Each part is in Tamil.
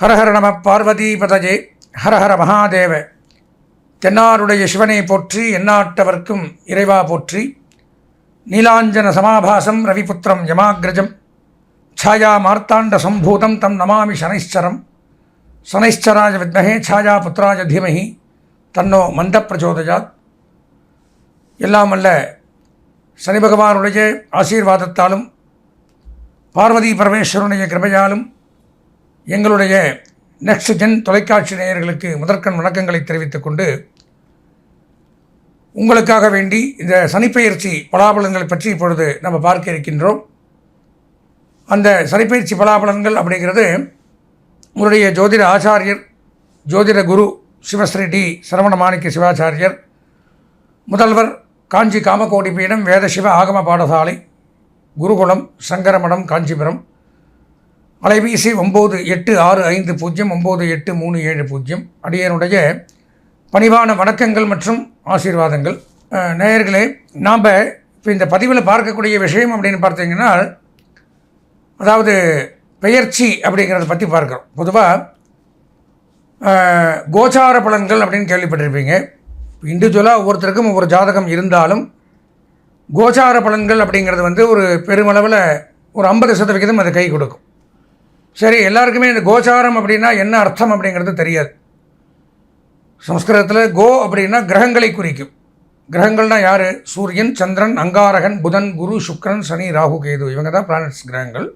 ஹரஹர நம பார்வதி பதஜே ஹரஹர மகாதேவ தென்னாருடைய சிவனை போற்றி எந்நாட்டவர்க்கும் இறைவா போற்றி நீலாஞ்சன சமாபாசம் ரவிபுத்திரம் யமாகிரஜம் ಛಾಯಾ ಮಾರ್ತಾಂಡ ಸಂಭೂತಂ ತಂ ನಮಾಮಿ ಶನೈಶ್ಚರಂ ಶನೈಶ್ಚರಾಯ ವಿದ್ಮಹೇ ಛಾಯಾ புத்திராய தீமஹி தன்னோ மந்த பிரச்சோதயாத் எல்லாம் அல்ல சனி பகவானுடைய ஆசீர்வாதத்தாலும் பார்வதி பரமேஸ்வரனுடைய கிருபையாலும் எங்களுடைய நெக்ஸ்ட் ஜென் தொலைக்காட்சி நேயர்களுக்கு முதற்கண் வணக்கங்களை தெரிவித்துக் கொண்டு உங்களுக்காக வேண்டி இந்த சனிப்பெயர்ச்சி பலாபலன்களை பற்றி இப்பொழுது நம்ம பார்க்க இருக்கின்றோம். அந்த சனிப்பெயர்ச்சி பலாபலன்கள் அப்படிங்கிறது உங்களுடைய ஜோதிட ஆச்சாரியர் ஜோதிட குரு சிவஸ்ரீ டி சரவண மாணிக்க சிவாச்சாரியர் முதல்வர் காஞ்சி காமகோடி பீடம் வேதசிவ ஆகம பாடசாலை குருகுலம் சங்கரமடம் காஞ்சிபுரம் அலைபேசி ஒம்பது எட்டு ஆறு ஐந்து பூஜ்ஜியம் ஒம்பது எட்டு மூணு ஏழு பூஜ்ஜியம். அடியனுடைய பணிவான வணக்கங்கள் மற்றும் ஆசீர்வாதங்கள். நேயர்களே நாம் இப்போ இந்த பதிவில் பார்க்கக்கூடிய விஷயம் அப்படின்னு பார்த்தீங்கன்னா அதாவது பெயர்ச்சி அப்படிங்கிறத பற்றி பார்க்குறோம். பொதுவாக கோச்சார பலன்கள் அப்படின்னு கேள்விப்பட்டிருப்பீங்க. இண்டிவிஜுவலாக ஒவ்வொருத்தருக்கும் ஒவ்வொரு ஜாதகம் இருந்தாலும் கோச்சார பலன்கள் அப்படிங்கிறது வந்து ஒரு பெருமளவில் ஒரு ஐம்பது சதவிகிதம் அது கை கொடுக்கும். சரி எல்லாருக்குமே இந்த கோச்சாரம் அப்படின்னா என்ன அர்த்தம் அப்படிங்கிறது தெரியாது. சம்ஸ்கிருதத்தில் கோ அப்படின்னா கிரகங்களை குறிக்கும். கிரகங்கள்னா யார்? சூரியன் சந்திரன் அங்காரகன் புதன் குரு சுக்ரன் சனி ராகு கேது. இவங்க தான் பிளானட்ஸ் கிரகங்கள்.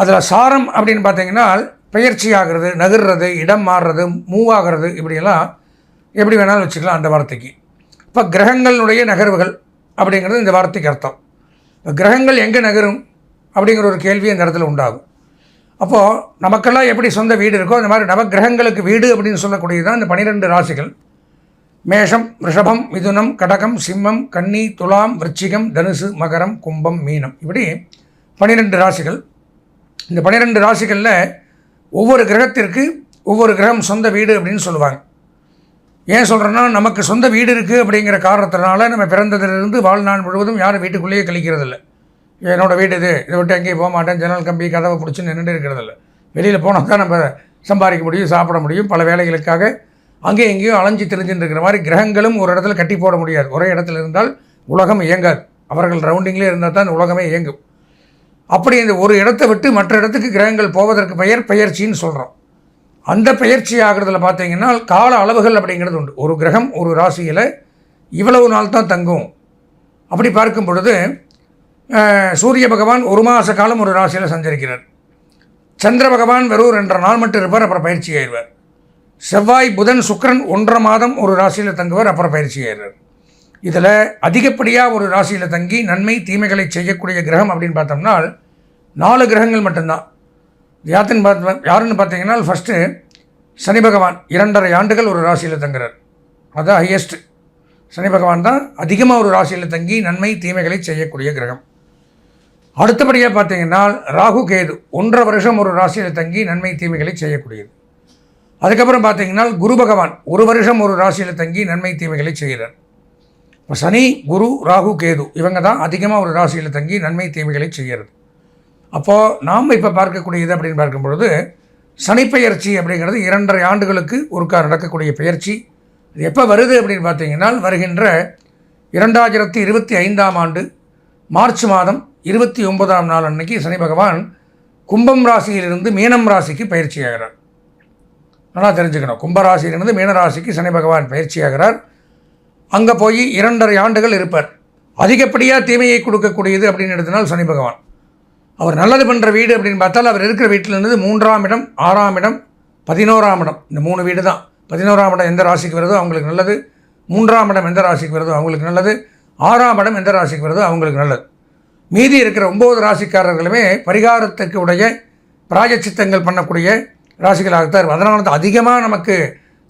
அதில் சாரம் அப்படின்னு பார்த்தீங்கன்னா பெயர்ச்சி ஆகிறது நகர்றது இடம் மாறுறது மூவ் ஆகிறது இப்படியெல்லாம் எப்படி வேணாலும் வச்சுக்கலாம் அந்த வார்த்தைக்கு. இப்போ கிரகங்களுடைய நகர்வுகள் அப்படிங்கிறது இந்த வார்த்தைக்கு அர்த்தம். இப்போ கிரகங்கள் எங்கே நகரும் அப்படிங்கிற ஒரு கேள்வி அந்த இடத்துல உண்டாகும். அப்போது நமக்கெல்லாம் எப்படி சொந்த வீடு இருக்கோ அந்த மாதிரி நவக்கிரகங்களுக்கு வீடு அப்படின்னு சொல்லக்கூடியது தான் இந்த பனிரெண்டு ராசிகள். மேஷம் ரிஷபம் மிதுனம் கடகம் சிம்மம் கன்னி துலாம் விருச்சிகம் தனுசு மகரம் கும்பம் மீனம். இப்படி பனிரெண்டு ராசிகள். இந்த பனிரெண்டு ராசிகளில் ஒவ்வொரு கிரகத்திற்கு ஒவ்வொரு கிரகம் சொந்த வீடு அப்படின்னு சொல்லுவாங்க. ஏன் சொல்கிறேன்னா நமக்கு சொந்த வீடு இருக்குது அப்படிங்கிற காரணத்தினால நம்ம பிறந்ததிலிருந்து வாழ்நாள் முழுவதும் யாரும் வீட்டுக்குள்ளேயே கழிக்கிறதில்ல. என்னோடய வீடு இது. இதை விட்டு எங்கேயும் போக மாட்டேன். ஜன்னல் கம்பி கதவை பிடிச்சி நின்றுட்டு இருக்கிறதில்ல. வெளியில் போனால் தான் நம்ம சம்பாதிக்க முடியும் சாப்பிட முடியும். பல வேலைகளுக்காக அங்கேயும் எங்கேயும் அலைஞ்சு தெரிஞ்சுட்டு இருக்கிற மாதிரி கிரகங்களும் ஒரு இடத்துல கட்டி போட முடியாது. ஒரே இடத்துல இருந்தால் உலகம் இயங்காது. அவர்கள் ரவுண்டிங்லேயே இருந்தால் தான் உலகமே இயங்கும். அப்படி இந்த ஒரு இடத்தை விட்டு மற்ற இடத்துக்கு கிரகங்கள் போவதற்கு பெயர் பெயர்ச்சின்னு சொல்கிறோம் அந்த பெயர்ச்சி ஆகிறதுல பார்த்தீங்கன்னா கால அளவுகள் அப்படிங்கிறது உண்டு. ஒரு கிரகம் ஒரு ராசியில் இவ்வளவு நாள் தான் தங்கும். அப்படி பார்க்கும் பொழுது சூரிய பகவான் ஒரு மாத காலம் ஒரு ராசியில் சஞ்சரிக்கிறார். சந்திர பகவான் வெறும் ரெண்டரை நாள் மட்டும் இருப்பார் அப்புறம் பயிற்சி ஆயிடுவார். செவ்வாய் புதன் சுக்கிரன் ஒன்றரை மாதம் ஒரு ராசியில் தங்குவார் அப்புறம் பயிற்சி ஆயிடுறார் இதில் அதிகப்படியாக ஒரு ராசியில் தங்கி நன்மை தீமைகளை செய்யக்கூடிய கிரகம் அப்படின்னு பார்த்தோம்னா நாலு கிரகங்கள் மட்டும்தான். யாத்தின் பார்த்து யாருன்னு பார்த்தீங்கன்னா ஃபஸ்ட்டு சனி பகவான் இரண்டரை ஆண்டுகள் ஒரு ராசியில் தங்குறார். அதுதான் ஹையஸ்ட் சனி பகவான் தான் அதிகமாக ஒரு ராசியில் தங்கி நன்மை தீமைகளை செய்யக்கூடிய கிரகம். அடுத்தபடியாக பார்த்தீங்கன்னா ராகு கேது ஒன்றரை வருஷம் ஒரு ராசியில் தங்கி நன்மை தீமைகளை செய்யக்கூடியது. அதுக்கப்புறம் பார்த்தீங்கன்னா குரு பகவான் ஒரு வருஷம் ஒரு ராசியில் தங்கி நன்மை தீமைகளை செய்கிறார். இப்போ சனி குரு ராகு கேது இவங்க தான் அதிகமாக ஒரு ராசியில் தங்கி நன்மை தீமைகளை செய்கிறது. அப்போது நாம் இப்போ பார்க்கக்கூடியது அப்படின்னு பார்க்கும் பொழுது சனிப்பெயர்ச்சி அப்படிங்கிறது இரண்டரை ஆண்டுகளுக்கு ஒருக்கா நடக்கக்கூடிய பெயர்ச்சி. இது எப்போ வருது அப்படின்னு பார்த்தீங்கன்னா வருகின்ற இரண்டாயிரத்தி இருபத்தி ஐந்தாம் ஆண்டு மார்ச் மாதம் இருபத்தி ஒன்பதாம் நாள் அன்னைக்கு சனி பகவான் கும்பம் ராசியிலிருந்து மீனம் ராசிக்கு பயிற்சி ஆகிறார் நல்லா தெரிஞ்சுக்கணும். கும்பராசியிலிருந்து மீனராசிக்கு சனி பகவான் பயிற்சியாகிறார். அங்கே போய் இரண்டரை ஆண்டுகள் இருப்பார். அதிகப்படியாக தீமையை கொடுக்கக்கூடியது அப்படின்னு எடுத்தினால் சனி பகவான். அவர் நல்லது பண்ணுற வீடு அப்படின்னு பார்த்தால் அவர் இருக்கிற வீட்டில் இருந்து மூன்றாம் இடம் ஆறாம் இடம் பதினோராம் இடம். இந்த மூணு வீடு தான் பதினோராம் இடம் எந்த ராசிக்கு வருதோ அவங்களுக்கு நல்லது. மூன்றாம் இடம் எந்த ராசிக்கு வருதோ அவங்களுக்கு நல்லது. ஆறாம் இடம் எந்த ராசிக்கு வருதோ அவங்களுக்கு நல்லது. மீதி இருக்கிற ஒம்பது ராசிக்காரர்களுமே பரிகாரத்துக்கு உடைய பிராயச்சித்தங்கள் பண்ணக்கூடிய ராசிகளாகத்தான் அதனால தான் அதிகமாக நமக்கு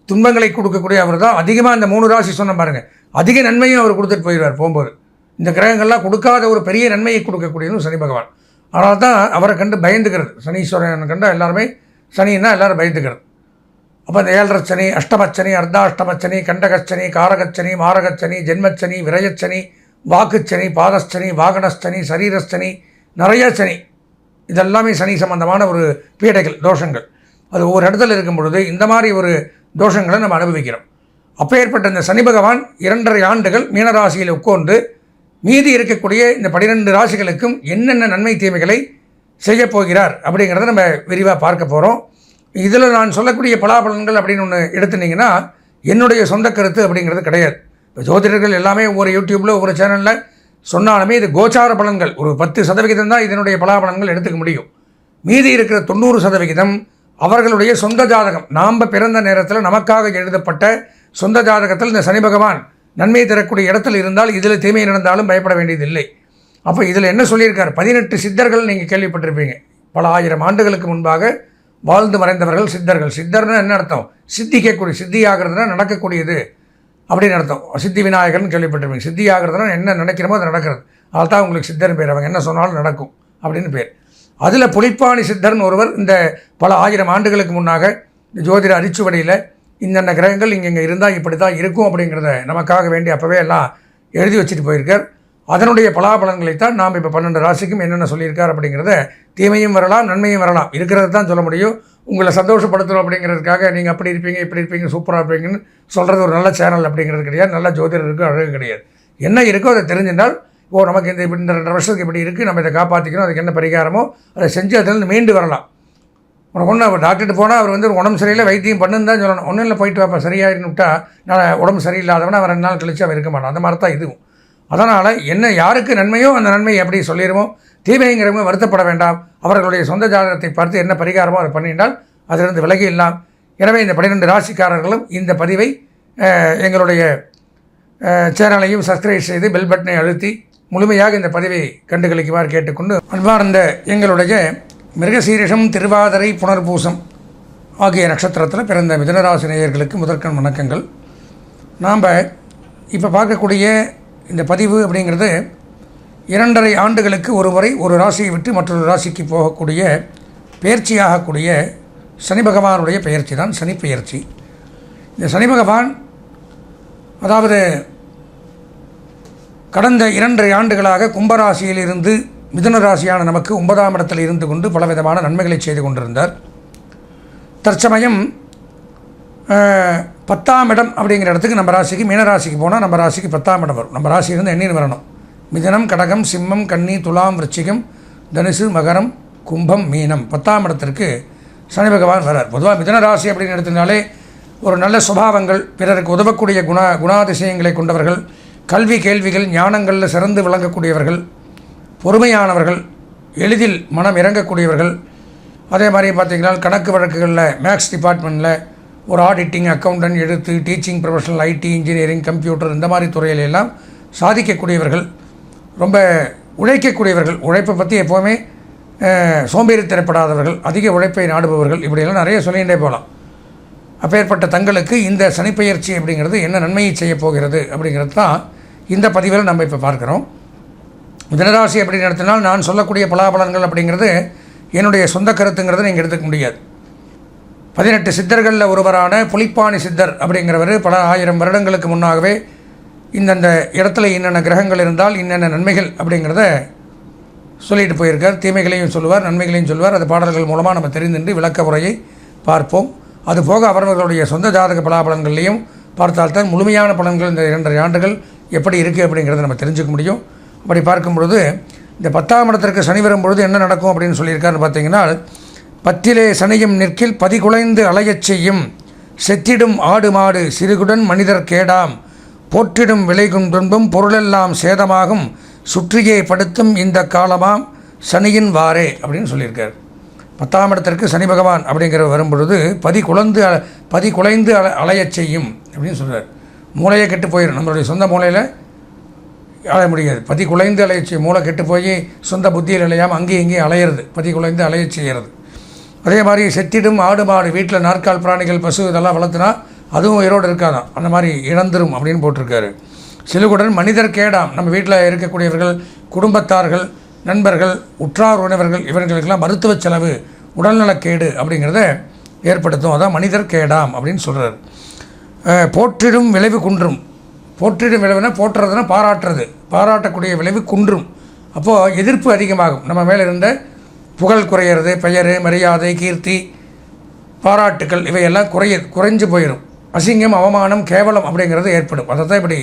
துன்பங்களை கொடுக்கக்கூடிய அவர் தான். அதிகமாக இந்த மூணு ராசி சொன்ன பாருங்கள் அதிக நன்மையும் அவர் கொடுத்துட்டு போயிடுவார் போகும்போது. இந்த கிரகங்கள்லாம் கொடுக்காத ஒரு பெரிய நன்மையை கொடுக்கக்கூடியதும் சனி பகவான். அதனால தான் அவரை கண்டு பயந்துக்கிறது. சனீஸ்வரன் கண்டு எல்லாருமே சனின்னா எல்லாரும் பயந்துக்கிறது. அப்போ இந்த ஏழரை சனி அஷ்டமச்சனி அர்த்தாஷ்டமச்சனி கண்டகச்சனி காரகச்சனி மாரகச்சனி ஜென்மச்சனி விரயச்சனி வாக்குச்சனி பாதஸ்தனி வாகனஸ்தனி சரீரஸ்தனி நிறைய சனி. இதெல்லாமே சனி சம்பந்தமான ஒரு பீடைகள் தோஷங்கள். அது ஒவ்வொரு இடத்துல இருக்கும் பொழுது இந்த மாதிரி ஒரு தோஷங்களை நம்ம அனுபவிக்கிறோம். அப்பேற்பட்ட இந்த சனி பகவான் இரண்டரை ஆண்டுகள் மீனராசியில் உட்கார்ந்து மீதி இருக்கக்கூடிய இந்த பன்னிரெண்டு ராசிகளுக்கும் என்னென்ன நன்மை தீமைகளை செய்யப் போகிறார் அப்படிங்கிறத நம்ம விரிவாக பார்க்க போகிறோம் இதில் நான் சொல்லக்கூடிய பலாபலன்கள் அப்படின்னு ஒன்று எடுத்துனீங்கன்னா என்னுடைய சொந்த கருத்து அப்படிங்கிறது கிடையாது. இப்போ ஜோதிடர்கள் எல்லாமே ஒவ்வொரு யூடியூப்பில் ஒவ்வொரு சேனலில் சொன்னாலுமே இது கோச்சார பலன்கள். ஒரு பத்து சதவிகிதம் தான் இதனுடைய பலாபலன்கள் எடுத்துக்க முடியும். மீதி இருக்கிற தொண்ணூறு சதவிகிதம் அவர்களுடைய சொந்த ஜாதகம். நாம் பிறந்த நேரத்தில் நமக்காக எழுதப்பட்ட சொந்த ஜாதகத்தில் இந்த சனி பகவான் நன்மை தரக்கூடிய இடத்துல இருந்தால் இதில் தீமை நடந்தாலும் பயப்பட வேண்டியதில்லை. அப்போ இதில் என்ன சொல்லியிருக்கார்? பதினெட்டு சித்தர்கள் நீங்கள் கேள்விப்பட்டிருப்பீங்க. பல ஆயிரம் ஆண்டுகளுக்கு முன்பாக வாழ்ந்து மறைந்தவர்கள் சித்தர்கள். சித்தர்னு என்ன அர்த்தம்? சித்திக்கக்கூடிய சித்தி ஆகிறதுனா நடக்கக்கூடியது. அப்படின்னு அர்த்தம். சித்தி விநாயகர்னு கேள்விப்பட்டிருப்பீங்க. சித்தி ஆகிறதுனா என்ன நினைக்கிறமோ அது நடக்கிறது. அதுதான் உங்களுக்கு சித்தர்னு பேர். அவங்க என்ன சொன்னாலும் நடக்கும் அப்படின்னு பேர். அதில் புலிப்பாணி சித்தர்னு ஒருவர் இந்த பல ஆயிரம் ஆண்டுகளுக்கு முன்னாக இந்த ஜோதிட அரிச்சுவடையில் இந்தந்த கிரகங்கள் இங்கே இங்கே இருந்தால் இப்படி தான் இருக்கும் அப்படிங்கிறத நமக்காக வேண்டி அப்போவே எல்லாம் எழுதி வச்சுட்டு போயிருக்கார். அதனுடைய பலாபலன்களைத்தான் நாம் இப்போ பன்னெண்டு ராசிக்கும் என்னென்ன சொல்லியிருக்கார் அப்படிங்கிறத தீமையும் வரலாம் நன்மையும் வரலாம். இருக்கிறது தான் சொல்ல முடியும். உங்களை சந்தோஷப்படுத்தணும் அப்படிங்கிறதுக்காக நீங்கள் அப்படி இருப்பீங்க இப்படி இருப்பீங்க சூப்பராக இருப்பீங்கன்னு சொல்கிறது ஒரு நல்ல சேனல் அப்படிங்கிறது கிடையாது. நல்ல ஜோதிடருக்கு அழகு கிடையாது. என்ன இருக்கோ அதை தெரிஞ்சிருந்தால் ஓ நமக்கு இந்த இப்படி இந்த ரெண்டு வருஷத்துக்கு இப்படி இருக்குது நம்ம இதை காப்பாற்றிக்கணும் அதுக்கு என்ன பரிகாரமோ அதை செஞ்சு அதிலிருந்து மீண்டு வரலாம். உனக்கு ஒன்று அவர் டாக்டர்கிட்ட போனால் அவர் வந்து உடம்பு சரியில்லை வைத்தியம் பண்ணுன்னு தான் சொல்லணும். ஒன்றும் இல்லை போயிட்டு வாப்பா சரியாயின்னு விட்டா நான் உடம்பு சரியில்லாதவனா அவன் ரெண்டு நாள் கழிச்சு அவன் இருக்க மாட்டான். அந்த மாதிரி தான் இதுவும். அதனால் என்ன யாருக்கு நன்மையோ அந்த நன்மையை எப்படி சொல்லிடுவோம் தீமைங்கிறவங்க வருத்தப்பட வேண்டாம். அவர்களுடைய சொந்த ஜாதகத்தை பார்த்து என்ன பரிகாரமோ அதை பண்ணிட்டால் அதிலிருந்து விலகி இல்லாம். எனவே இந்த பன்னிரெண்டு ராசிக்காரர்களும் இந்த பதிவை எங்களுடைய சேனலையும் சப்ஸ்கிரைப் செய்து பெல் பட்டனை அழுத்தி முழுமையாக இந்த பதிவை கண்டுகளிக்குமாறு கேட்டுக்கொண்டு அன்பார்ந்த எங்களுடைய மிருகசீரிஷம் திருவாதிரை புனர்பூசம் ஆகிய நட்சத்திரத்தில் பிறந்த மிதனராசி நேயர்களுக்கு முதற்கண் வணக்கங்கள். நாம் இப்போ பார்க்கக்கூடிய இந்த பதிவு அப்படிங்கிறது இரண்டரை ஆண்டுகளுக்கு ஒரு முறை ஒரு ராசியை விட்டு மற்றொரு ராசிக்கு போகக்கூடிய பெயர்ச்சியாகக்கூடிய சனி பகவானுடைய பெயர்ச்சி தான் சனி பெயர்ச்சி. இந்த சனி பகவான் அதாவது கடந்த இரண்டரை ஆண்டுகளாக கும்பராசியில் இருந்து மிதுன ராசியான நமக்கு ஒன்பதாம் இடத்தில் இருந்து கொண்டு பலவிதமான நன்மைகளை செய்து கொண்டிருந்தார். தற்சமயம் பத்தாம் இடம் அப்படிங்கிற இடத்துக்கு நம்ம ராசிக்கு மீன ராசிக்கு போனால் நம்ம ராசிக்கு பத்தாம் இடம் வரும். நம்ம ராசியிலேருந்து எண்ணின்னு வரணும். மிதனம் கடகம் சிம்மம் கன்னி துலாம் விருச்சிகம் தனுசு மகரம் கும்பம் மீனம். பத்தாம் இடத்திற்கு சனி பகவான் வரார் பொதுவாக மிதன ராசி அப்படின்னு எடுத்திருந்தாலே ஒரு நல்ல சுபாவங்கள் பிறருக்கு உதவக்கூடிய குண குணாதிசயங்களை கொண்டவர்கள் கல்வி கேள்விகள் ஞானங்களில் சிறந்து விளங்கக்கூடியவர்கள் பொறுமையானவர்கள் எளிதில் மனம் இறங்கக்கூடியவர்கள். அதே மாதிரி பார்த்தீங்கன்னா கணக்கு வழக்குகளில் மேக்ஸ் டிபார்ட்மெண்ட்டில் ஒரு ஆடிட்டிங் அக்கௌண்டன்ட் எடுத்து teaching professional IT engineering computer இந்த மாதிரி துறையில எல்லாம் சாதிக்கக்கூடியவர்கள் ரொம்ப உழைக்கக்கூடியவர்கள் உழைப்பை பற்றி எப்போவுமே அஹ், சோம்பேறித்தனப்படாதவர்கள் அதிக உழைப்பை நாடுபவர்கள் இப்படியெல்லாம் நிறைய சொல்லிகிட்டே போகலாம். அப்பேற்பட்ட தங்களுக்கு இந்த சனிப்பெயர்ச்சி அப்படிங்கிறது என்ன நன்மையை செய்ய போகிறது அப்படிங்கிறது தான் இந்த பதிவில் நம்ம இப்போ பார்க்குறோம். தினராசி அப்படி நடத்தினால் நான் சொல்லக்கூடிய பலாபலன்கள் அப்படிங்கிறது என்னுடைய சொந்த கருத்துங்கிறத நீங்கள் எடுத்துக்க முடியாது. பதினெட்டு சித்தர்களில் ஒருவரான புலிப்பாணி சித்தர் அப்படிங்கிறவர் பல ஆயிரம் வருடங்களுக்கு முன்னாகவே இந்தந்த இடத்துல என்னென்ன கிரகங்கள் இருந்தால் என்னென்ன நன்மைகள் அப்படிங்கிறத சொல்லிட்டு போயிருக்கார். தீமைகளையும் சொல்லுவார் நன்மைகளையும் சொல்லுவார். அது பாடல்கள் மூலமாக நம்ம தெரிந்துட்டு விளக்க உரையை பார்ப்போம். அதுபோக அவரவர்களுடைய சொந்த ஜாதக பலாபலன்களையும் பார்த்தால்தான் முழுமையான பலன்கள் இந்த இரண்டரை ஆண்டுகள் எப்படி இருக்குது அப்படிங்கிறத நம்ம தெரிஞ்சுக்க முடியும். அப்படி பார்க்கும் பொழுது இந்த பத்தாம் இடத்திற்கு சனி வரும்பொழுது என்ன நடக்கும் அப்படின்னு சொல்லியிருக்காருன்னு பார்த்தீங்கன்னா பத்திலே சனியும் நிற்கில் பதிகுலைந்து அலையச் செய்யும். செத்திடும் ஆடு மாடு சிறுகுடன் மனிதர் கேடாம். போற்றிடும் விளைகும் துன்பும் பொருளெல்லாம் சேதமாகும். சுற்றியே படுத்தும் இந்த காலமாம் சனியின் வாரே அப்படின்னு சொல்லியிருக்கார். பத்தாம் இடத்திற்கு சனி பகவான் அப்படிங்கிற வரும்பொழுது பதி குழந்து பதி குலைந்து அல அலையச் செய்யும் அப்படின்னு சொல்கிறார் மூளையை கெட்டு போயிடும் நம்மளுடைய சொந்த மூளையில் அலைய முடியாது. பதி குலைந்து அலையச் செய்யும். மூளை கெட்டு போய் சொந்த புத்தியில் அலையாமல் அங்கேயும் இங்கேயும் அலையிறது. பதி குலைந்து அலையச் செய்கிறது அதே மாதிரி செத்திடும் ஆடு மாடு வீட்டில் நாற்கால் பிராணிகள் பசு இதெல்லாம் வளர்த்துனா அதுவும் உயிரோடு இருக்காதாம் அந்த மாதிரி இழந்துரும் அப்படின்னு போட்டிருக்காரு. சிலுகுடன் மனிதர் கேடாம். நம்ம வீட்டில் இருக்கக்கூடியவர்கள் குடும்பத்தார்கள் நண்பர்கள் உற்றார் உறவினர்கள் இவர்களுக்கெல்லாம் மருத்துவ செலவு உடல்நலக்கேடு அப்படிங்கிறத ஏற்படுத்தும். அதான் மனிதர் கேடாம் அப்படின்னு சொல்கிறார் போற்றிடும் விளைவு குன்றும். போற்றிடும் விளைவுனா போற்றுறதுனா பாராட்டுறது. பாராட்டக்கூடிய விளைவு குன்றும். அப்போது எதிர்ப்பு அதிகமாகும். நம்ம மேலே இருந்த புகழ் குறையிறது பெயர் மரியாதை கீர்த்தி பாராட்டுக்கள் இவையெல்லாம் குறைய குறைஞ்சு போயிடும் அசிங்கம் அவமானம் கேவலம் அப்படிங்கிறது ஏற்படும். அதை தான் இப்படி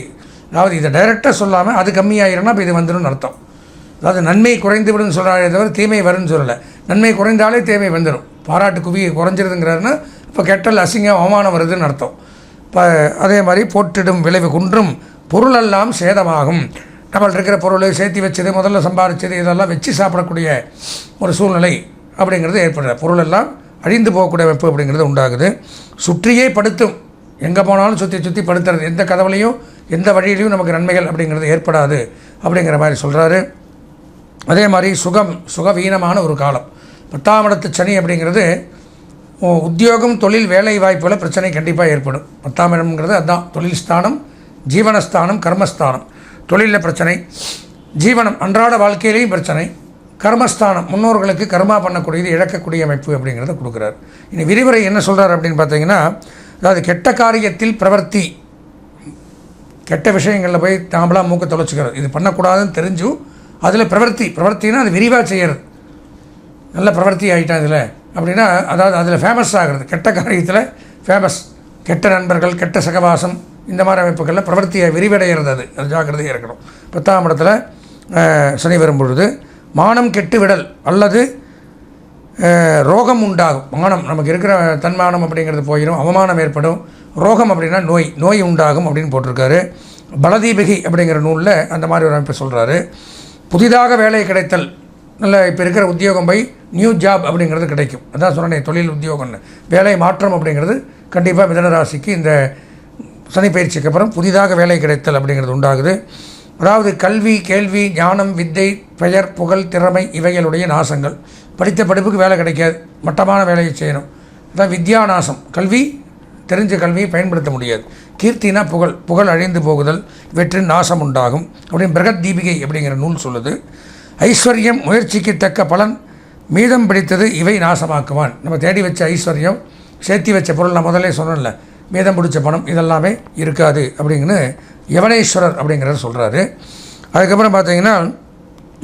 அதாவது இதை டைரெக்டாக சொல்லாமல் அது கம்மியாயிரும்னா இப்போ இது வந்துடும் அர்த்தம். அதாவது நன்மை குறைந்து விடுன்னு சொல்கிறாரே தவிர தீமை வரும்னு சொல்லலை. நன்மை குறைந்தாலே தீமை வந்துடும் பாராட்டு குவி குறைஞ்சிருதுங்கிறாருன்னா இப்போ கெட்டல் அசிங்கம் அவமானம் வருதுன்னு அர்த்தம். இப்போ அதே மாதிரி போட்டிடும் விளைவு குன்றும் பொருளெல்லாம் சேதமாகும். நம்மள்ட்ட இருக்கிற பொருள் சேர்த்து வச்சது முதல்ல சம்பாரிச்சது இதெல்லாம் வச்சு சாப்பிடக்கூடிய ஒரு சூழ்நிலை அப்படிங்கிறது ஏற்படுற பொருளெல்லாம் அழிந்து போகக்கூடிய வெப்பு அப்படிங்கிறது உண்டாகுது. சுற்றியே படுத்தும். எங்கே போனாலும் சுற்றி சுற்றி படுத்துறது. எந்த கதவுலையும் எந்த வழியிலையும் நமக்கு நன்மைகள் அப்படிங்கிறது ஏற்படாது அப்படிங்கிற மாதிரி சொல்கிறாரு அதே மாதிரி சுகம் சுகவீனமான ஒரு காலம். பத்தாம் இடத்து சனி அப்படிங்கிறது உத்தியோகம் தொழில் வேலை வாய்ப்புல பிரச்சனை கண்டிப்பாக ஏற்படும். பத்தாம் இடம்ங்கிறது அதுதான் தொழில் ஸ்தானம் ஜீவனஸ்தானம் கர்மஸ்தானம். தொழிலில் பிரச்சனை ஜீவனம் அன்றாட வாழ்க்கையிலையும் பிரச்சனை. கர்மஸ்தானம் முன்னோர்களுக்கு கர்மா பண்ணக்கூடியது இழக்கக்கூடிய அமைப்பு அப்படிங்கிறத கொடுக்குறாரு. இனி விரிவுரை என்ன சொல்கிறார் அப்படின்னு பார்த்தீங்கன்னா அதாவது கெட்ட காரியத்தில் பிரவர்த்தி. கெட்ட விஷயங்களில் போய் நாமளாக மூக்க தொலைச்சிக்கிறது. இது பண்ணக்கூடாதுன்னு தெரிஞ்சும் அதில் பிரவர்த்தி. பிரவர்த்தினா அது விரிவாக செய்கிறது நல்ல பிரவர்த்தி ஆகிட்டான் இதில். அப்படின்னா அதாவது அதில் ஃபேமஸ் ஆகிறது. கெட்ட காரியத்தில் ஃபேமஸ் கெட்ட நண்பர்கள் கெட்ட சகவாசம் இந்த மாதிரி அமைப்புகளில் பிரவர்த்தியை விரிவடைகிறது அது. அது ஜாக்கிரதையாக இருக்கணும். பத்தாம் இடத்துல சனி வரும் பொழுது மானம் கெட்டு விடல் அல்லது ரோகம் உண்டாகும். மானம் நமக்கு இருக்கிற தன்மானம் அப்படிங்கிறது போயிடும் அவமானம் ஏற்படும். ரோகம் அப்படின்னா நோய் நோய் உண்டாகும் அப்படின்னு போட்டிருக்காரு. பலதீபகி அப்படிங்கிற நூலில் அந்த மாதிரி ஒரு அமைப்பு சொல்கிறாரு புதிதாக வேலை கிடைத்தல் நல்ல இப்போ இருக்கிற உத்தியோகம் போய் நியூ ஜாப் அப்படிங்கிறது கிடைக்கும். அதான் சொன்னேன் தொழில் உத்தியோகம்னு. வேலை மாற்றம் அப்படிங்கிறது கண்டிப்பாக மிதனராசிக்கு இந்த சனி பயிற்சிக்கு அப்புறம் புதிதாக வேலை கிடைத்தல் அப்படிங்கிறது உண்டாகுது. அதாவது கல்வி கேள்வி ஞானம் வித்தை பெயர் புகழ் திறமை இவைகளுடைய நாசங்கள். படித்த படிப்புக்கு வேலை கிடைக்காது. மட்டமான வேலையை செய்யணும். அதான் வித்யா நாசம் கல்வி தெரிஞ்ச கல்வியை பயன்படுத்த முடியாது. கீர்த்தினா புகழ். புகழ் அழிந்து போகுதல் வெற்றி நாசம் உண்டாகும். அப்படின்னு பிரகத் தீபிகை அப்படிங்கிற நூல் சொல்லுது. ஐஸ்வர்யம் முயற்சிக்கு தக்க பலன் மீதம் பிடித்தது இவை நாசமாக்குவான். நம்ம தேடி வச்ச ஐஸ்வர்யம் சேர்த்தி வச்ச பொருள் நான் முதல்ல சொன்னேன்ல மீதம் பிடிச்ச பணம் இதெல்லாமே இருக்காது அப்படிங்கன்னு யவனேஸ்வரர் அப்படிங்கிறத சொல்கிறாரு அதுக்கப்புறம் பார்த்தீங்கன்னா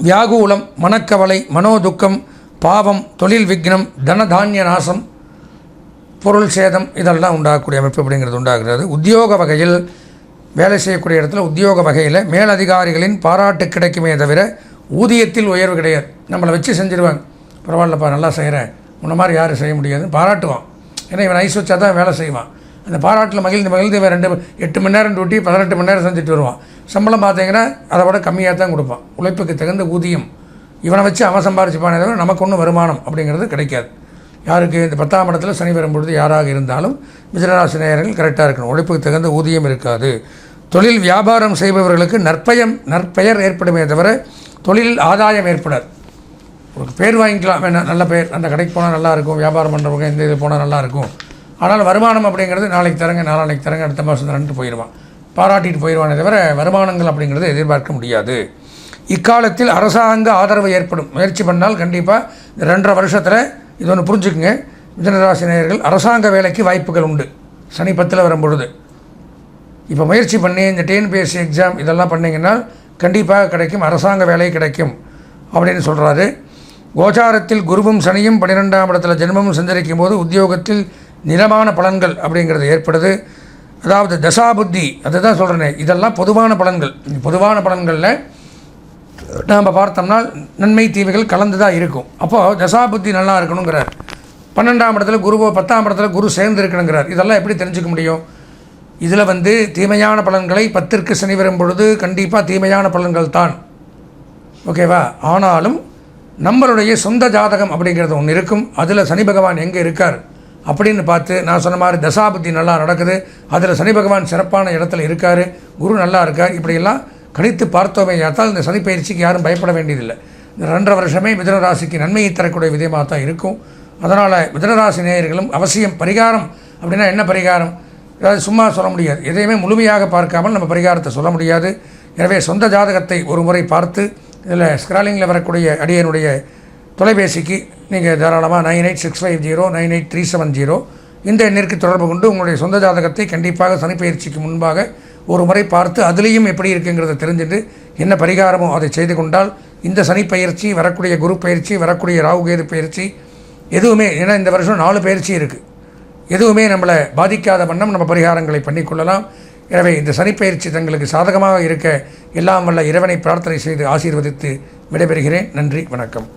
வியாகூலம் மனக்கவலை மனோதுக்கம் பாவம் தொழில் விக்னம் தனதானிய நாசம் பொருள் சேதம் இதெல்லாம் உண்டாகக்கூடிய அமைப்பு அப்படிங்கிறது உண்டாகிறது. உத்தியோக வகையில் வேலை செய்யக்கூடிய இடத்துல உத்தியோக வகையில் மேலதிகாரிகளின் பாராட்டு கிடைக்குமே தவிர ஊதியத்தில் உயர்வு கிடையாது. நம்மளை வச்சு செஞ்சுருவாங்க. பரவாயில்லப்பா நல்லா செய்கிறேன் முன்ன மாதிரி யாரும் செய்ய முடியாதுன்னு பாராட்டுவான். ஏன்னா இவன் ஐஸ் வச்சா தான் வேலை செய்வான். அந்த பாராட்டில் மகிழ்ந்து மகிழ்ந்து ரெண்டு எட்டு மணி நேரம் டூட்டி பதினெட்டு மணி நேரம் செஞ்சுட்டு வருவான். சம்பளம் பார்த்தீங்கன்னா அதை விட கம்மியாக தான் கொடுப்பான். உழைப்புக்கு தகுந்த ஊதியம். இவனை வச்சு அவன் சம்பாரிச்சுப்பானே தவிர நமக்கு ஒன்றும் வருமானம் அப்படிங்கிறது கிடைக்காது. யாருக்கு? இந்த பத்தாம் இடத்துல சனி வரும்பொழுது யாராக இருந்தாலும் மிதனராசி நேயர்கள் கரெக்டாக இருக்கணும். உழைப்புக்கு தகுந்த ஊதியம் இருக்காது. தொழில் வியாபாரம் செய்பவர்களுக்கு நற்பயம் நற்பெயர் ஏற்படுமே தவிர தொழிலில் ஆதாயம் ஏற்படாது. ஒரு பேர் வாங்கிக்கலாம். வேணாம் நல்ல பேர். அந்த கடைக்கு போனால் நல்லாயிருக்கும் வியாபாரம் பண்ணுறவங்க இந்த இது போனால் நல்லாயிருக்கும் ஆனால் வருமானம் அப்படிங்கிறது நாளைக்கு தரங்க நாளைக்கு தரங்க அடுத்த மாதம் தரன்ட்டு போயிடுவான் பாராட்டிட்டு போயிடுவானே தவிர வருமானங்கள் அப்படிங்கிறத எதிர்பார்க்க முடியாது. இக்காலத்தில் அரசாங்க ஆதரவு ஏற்படும். முயற்சி பண்ணால் கண்டிப்பாக ரெண்டரை வருஷத்தில் இது ஒன்று புரிஞ்சுக்குங்க. மிதனராசி நேயர்கள் அரசாங்க வேலைக்கு வாய்ப்புகள் உண்டு. சனி பத்தில் வரும்பொழுது இப்போ முயற்சி பண்ணி இந்த டிஎன்பிஎஸ்சி எக்ஸாம் இதெல்லாம் பண்ணிங்கன்னா கண்டிப்பாக கிடைக்கும் அரசாங்க வேலை கிடைக்கும் அப்படின்னு சொல்கிறாரு கோச்சாரத்தில் குருவும் சனியும் பன்னிரெண்டாம் இடத்துல ஜென்மமும் சஞ்சரிக்கும் போது உத்தியோகத்தில் நிலமான பலன்கள் அப்படிங்கிறது ஏற்படுது. அதாவது தசாபுத்தி அதுதான் சொல்கிறேனே இதெல்லாம் பொதுவான பலன்கள். பொதுவான பலன்களில் நாம் பார்த்தோம்னா நன்மை தீமைகள் கலந்து தான் இருக்கும். அப்போது தசாபுத்தி நல்லா இருக்கணுங்கிறார். பன்னெண்டாம் இடத்துல குருவோ பத்தாம் இடத்துல குரு சேர்ந்து இருக்கணுங்கிறார். இதெல்லாம் எப்படி தெரிஞ்சுக்க முடியும்? இதில் வந்து தீமையான பலன்களை பத்திற்கு சனி வரும் பொழுது கண்டிப்பாக தீமையான பலன்கள் தான். ஓகேவா? ஆனாலும் நம்மளுடைய சொந்த ஜாதகம் அப்படிங்கிறது ஒன்று இருக்கும். அதில் சனி பகவான் எங்கே இருக்கார்? அப்படின்னு பார்த்து நான் சொன்ன மாதிரி தசாபுத்தி நல்லா நடக்குது. அதில் சனி பகவான் சிறப்பான இடத்துல இருக்கார். குரு நல்லா இருக்கார். இப்படியெல்லாம் கணித்து பார்த்தோமே யாத்தால் இந்த சனி பயிற்சிக்கு யாரும் பயப்பட வேண்டியதில்லை. இந்த ரெண்டரை வருஷமே மிதுன ராசிக்கு நன்மையை தரக்கூடிய விதமாக தான் இருக்கும். அதனால் மிதனராசி நேயர்களும் அவசியம் பரிகாரம். அப்படின்னா என்ன பரிகாரம்? அதாவது சும்மா சொல்ல முடியாது. எதையுமே முழுமையாக பார்க்காமல் நம்ம பரிகாரத்தை சொல்ல முடியாது. எனவே சொந்த ஜாதகத்தை ஒரு முறை பார்த்து இதில் ஸ்க்ராலிங்கில் வரக்கூடிய அடியனுடைய தொலைபேசிக்கு நீங்கள் தாராளமாக nine eight six five zero nine eight three seven zero. இந்த எண்ணிற்கு தொடர்பு கொண்டு உங்களுடைய சொந்த ஜாதகத்தை கண்டிப்பாக சனிப்பயிற்சிக்கு முன்பாக ஒரு முறை பார்த்து அதுலேயும் எப்படி இருக்குங்கிறத தெரிஞ்சுட்டு என்ன பரிகாரமோ அதை செய்து கொண்டால் இந்த சனிப்பயிற்சி வரக்கூடிய குரு பயிற்சி வரக்கூடிய ராகுகேது பயிற்சி எதுவுமே ஏன்னா இந்த வருஷம் நாலு பயிற்சி இருக்குது எதுவுமே நம்மளை பாதிக்காத வண்ணம் நம்ம பரிகாரங்களை பண்ணிக்கொள்ளலாம் எனவே இந்த சனிப்பயிற்சி தங்களுக்கு சாதகமாக இருக்க எல்லாம் வல்ல இறைவனை பிரார்த்தனை செய்து ஆசீர்வதித்து விடைபெறுகிறேன். நன்றி வணக்கம்.